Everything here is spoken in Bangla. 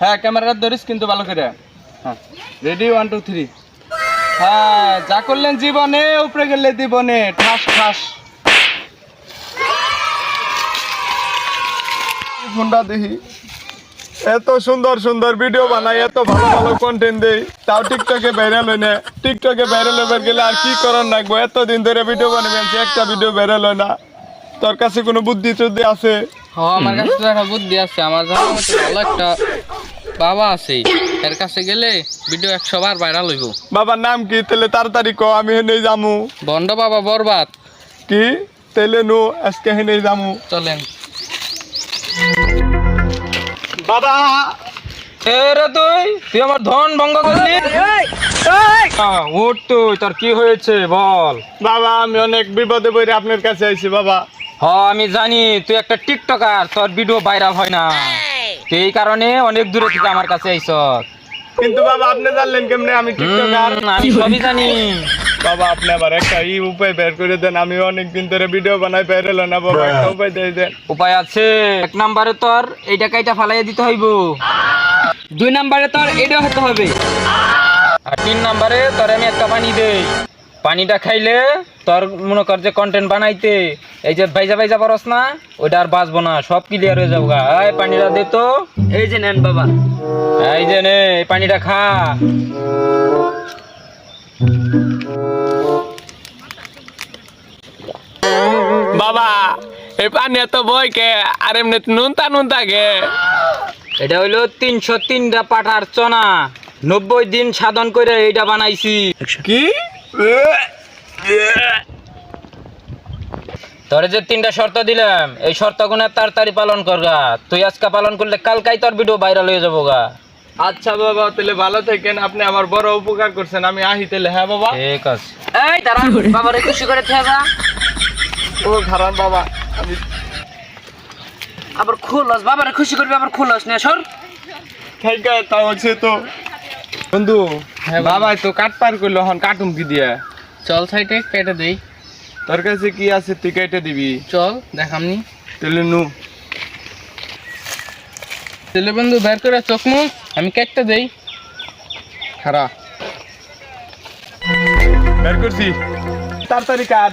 হ্যাঁ ক্যামেরাটা ধরিস কিন্তু ভালো করে। হ্যাঁ রেডি ওয়ান টু থ্রি হ্যাঁ যা করলেন জীবনে উপরে গেলে জীবনে ঠাস ঠাস। ফোনটা দেখি। এত সুন্দর সুন্দর ভিডিও বানাই এত ভালো ভালো কন্টেন্ট দেই। তাও টিকটকে ভাইরাল হয় না। টিকটকে ভাইরাল হবার গেলে আর কি করার লাগবো? এতদিন ধরে ভিডিও বানাবেন একটা ভিডিও ভাইরাল হয় না। তোর কাছে কোনো বুদ্ধি টুদ্ধি আছে? হ আমার কাছে তো একটা বুদ্ধি আছে। আমার ভালো একটা বাবা আছে এর কাছে গেলে ভিডিও একশো বার ভাইরাল হইব। বাবার নাম কি? তাহলে তাড়াতাড়ি ক আমি হেনে যামু। বন্ড বাবা বরবাদ। কি? তাহলে নু আজকে হেনে যামু। চলেন। বাবা! এ রে তুই তুই আমার ধন ভঙ্গ করলি? উঠ তুই তোর কি হয়েছে বল? বাবা আমি অনেক বিপদে পড়ে আপনার কাছে আইছি বাবা। হ আমি জানি তুই একটা টিকটকার তোর ভিডিও ভাইরাল হয় না। এই কারণে অনেক দূরে থেকে আমার কাছে আইস। কিন্তু বাবা আপনি জানলেন কেমনে? আমি টিকটকার। আমি সবই জানি। বাবা আপনি আবার একটা ই উপায় বের করে দেন। আমি অনেক দিন ধরে ভিডিও বানাই ভাইরাল হয় না। বাবা একটা উপায় দিয়ে দেন। উপায় আছে। এক নাম্বারে তোর এই টাকাইটা ফালাইয়া দিতে হইব। দুই নাম্বারে তোর এটা হতে হবে। আর তিন নাম্বারে তোর আমি একটা পানি দেই। পানিটা খাইলে তোর মনে কর যে কন্টেন্ট বানাইতে এই যে ভাইজা ভাইজা পারস না ওইটা আর বাঁচবো না সব ক্লিয়ার হয়ে যাব গা। এই পানিটা দে তো। এই যে নেন বাবা। এই যে নে এই পানিটা খা। বাবা এই পানি এত বই কে আর এমনি নুনতা নুনতা গে এটা হইল তিনশো তিনটা পাঠার চনা। নব্বই দিন সাধন করে এইটা বানাইছি। কি? তোরে যে তিনটা শর্ত দিলাম এই শর্তগুলো তাড়াতাড়ি পালন করগা তুই আজকে পালন করলে কালকাই তোর ভিডিও ভাইরাল হয়ে যাব গা। আচ্ছা বাবা তাহলে ভালো থাকেন। আপনি আমার বড় উপকার করছেন আমি আহি তাহলে হ্যাঁ বাবা? ঠিক আছে। এই তারা বাবারে খুশি করে থাকা ও খারাপ বাবা আমি আবার খুলস বাবারে খুশি করবি আবার খুলস না সর। খাইকা তা হচ্ছে তো। বন্ধু বাবাই তো কাট পার করল হন কাটুম কি দিয়ে? চল সাইডে কেটে দেই। তোর কাছে কি আছে তুই কেটে দিবি। চল দেখামনি। তাহলে নু। ছেলে বন্ধু বের করে চোখ মুখ আমি কেটে দেই। খারা। বের করছি। তাড়াতাড়ি কাট।